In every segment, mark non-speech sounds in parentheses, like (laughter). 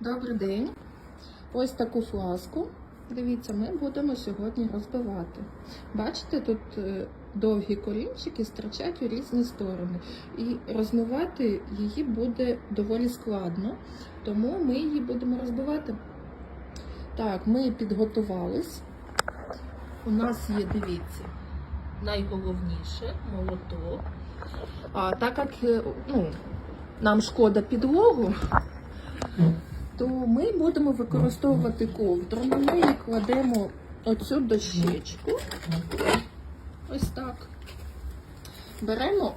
Добрий день. Ось таку фласку. Дивіться, ми будемо сьогодні розбивати. Бачите, тут е, довгі корінчики стирчать у різні сторони. І розмивати її буде доволі складно, тому ми її будемо розбивати. Так, ми підготувались. У нас є, дивіться, найголовніше молоток. А так як е, ну, нам шкода підлогу, то ми будемо використовувати ковдру. На неї кладемо оцю дощечку. Ось так. Беремо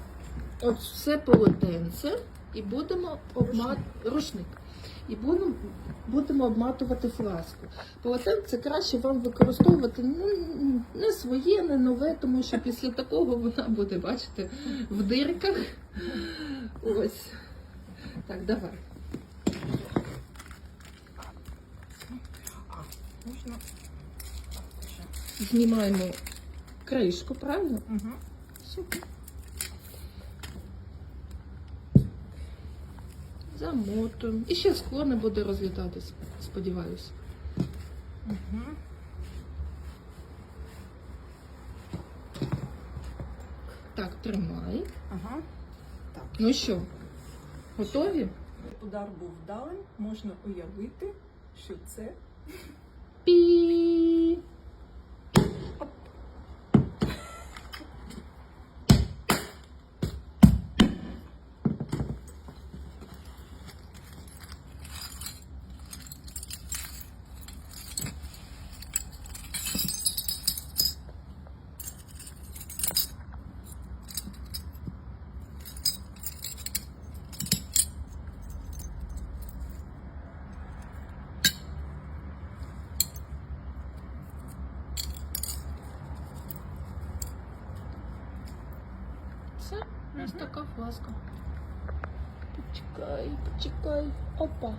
от все полотенце і будемо обмат... рушник. І будемо, будемо обматувати фласку. Полотенце краще вам використовувати ну, не своє, не нове, тому що після такого вона буде, бачите, в дирках. Ось. Так, давай. Можна? Знімаємо кришку, правильно? Угу. Супер. Замотуємо. І ще скло не буде розлітатись, сподіваюся. Угу. Так, тримай. Ага. Так. Ну що, готові? Удар був вдалим, можна уявити, що це Пі. Це ось така фласка. Почекай, почекай. Опа.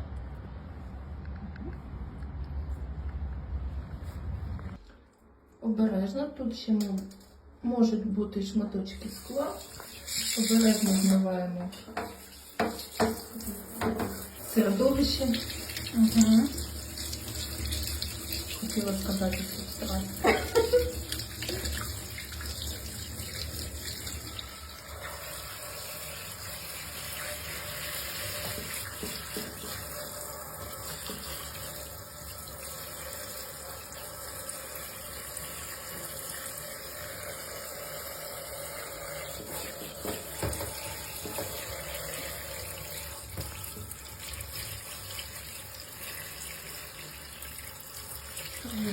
Обережно, тут ще можуть бути шматочки скла. Обережно змиваємо середовище. угу. Хотіла сказати субстрат. Ну,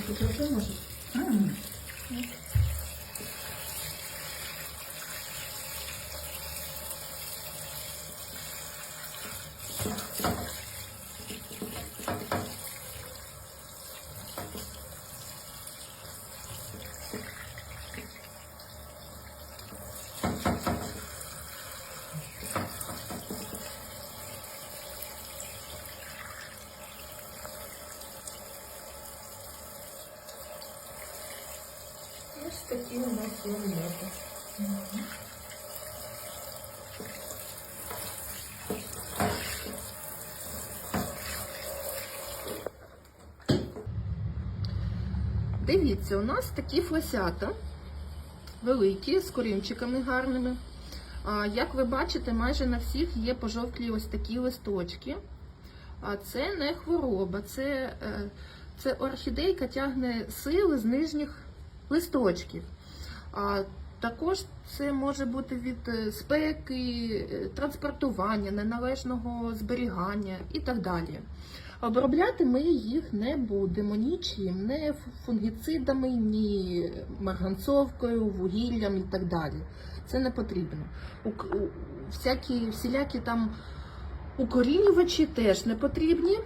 тут вже може. Ось ламети. Дивіться, у нас такі флесята великі, з корінчиками гарними. Як ви бачите, майже на всіх є пожовклі ось такі листочки. А це не хвороба, це, е, це орхідейка тягне сили з нижніх листочків. А також це може бути від е, спеки, е, транспортування, неналежного зберігання і так далі. Обробляти ми їх не будемо нічим, не фунгіцидами, ні марганцовкою, вугіллям і так далі. Це не потрібно. Всякі, всілякі там укорінювачі теж не потрібні.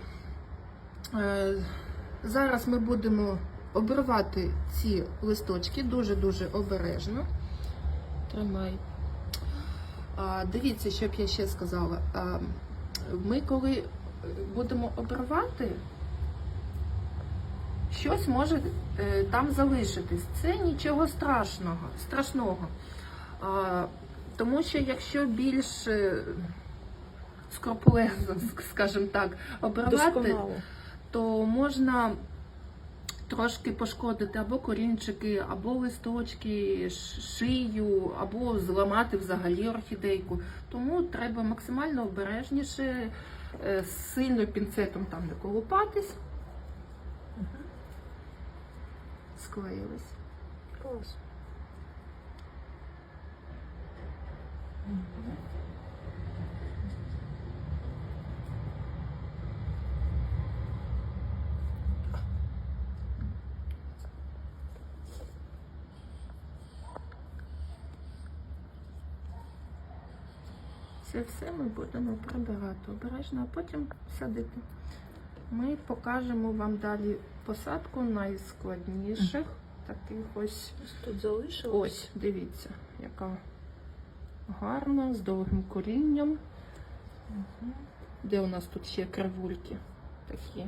Е, зараз ми будемо обривати ці листочки дуже-дуже обережно. Тримай. А, дивіться, що б я ще сказала. А, ми коли будемо обривати, щось може е, там залишитись. Це нічого страшного. страшного. А, тому що якщо більш е, скрупулезно, (laughs) скажімо так, обривати, Досконало. то можна трошки пошкодити або корінчики, або листочки, шию, або зламати взагалі орхідейку. Тому треба максимально обережніше, е, сильно пінцетом там не колупатись. Склеїлись. Клас. Це все ми будемо прибирати обережно, а потім садити. Ми покажемо вам далі посадку найскладніших таких ось. Тут залишилось. Ось, дивіться, яка гарна, з довгим корінням. Угу. Де у нас тут ще кривульки такі.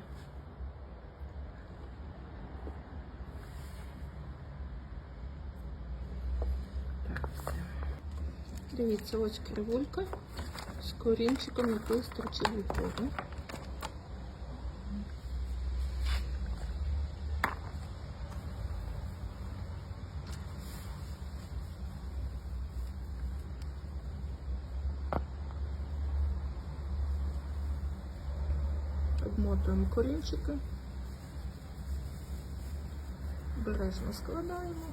Дивіться, ось кривулька з корінчиком, який стирчить вгору. Обмотуємо корінчики. Бережно складаємо.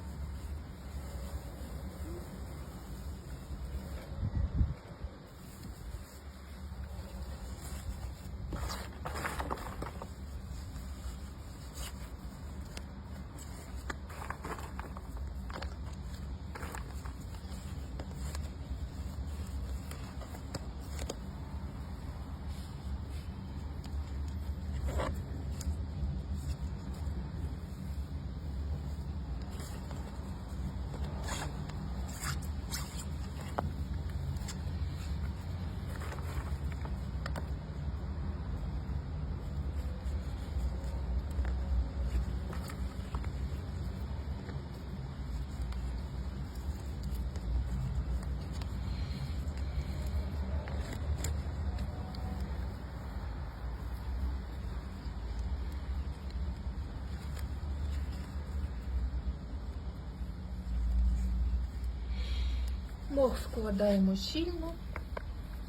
Мох складаємо щільно,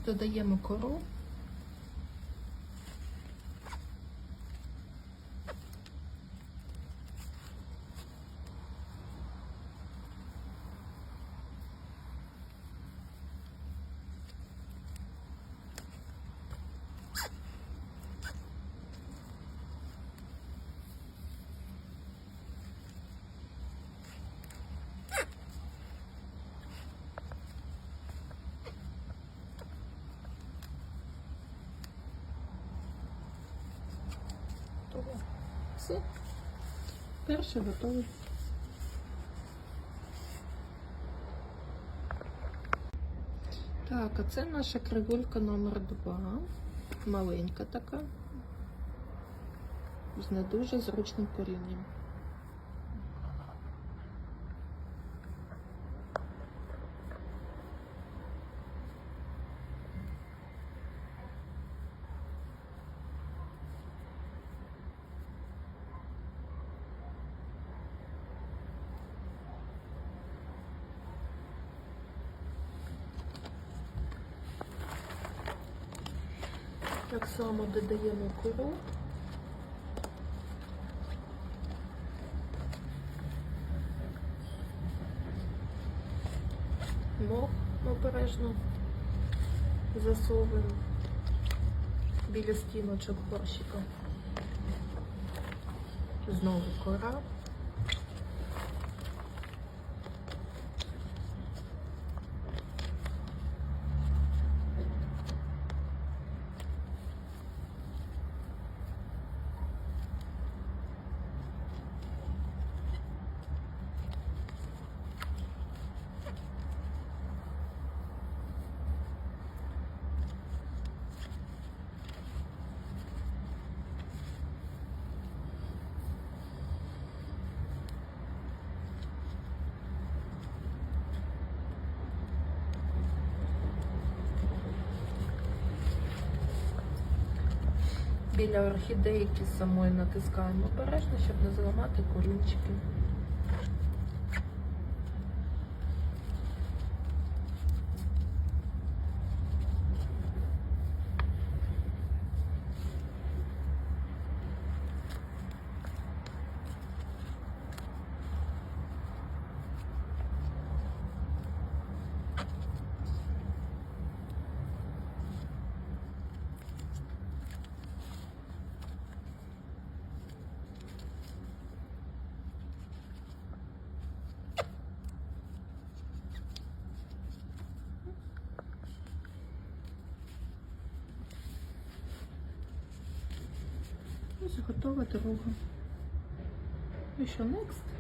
додаємо кору. Все. Перше готове. Так, а це наша кривулька номер 2 Маленька така. З не дуже зручним корінням. Так само додаємо кору. Мох обережно засовуємо біля стіночок горщика. Знову кора. Біля орхідейки самої натискаємо обережно, щоб не зламати корінчики. Готова дорога. Ну next?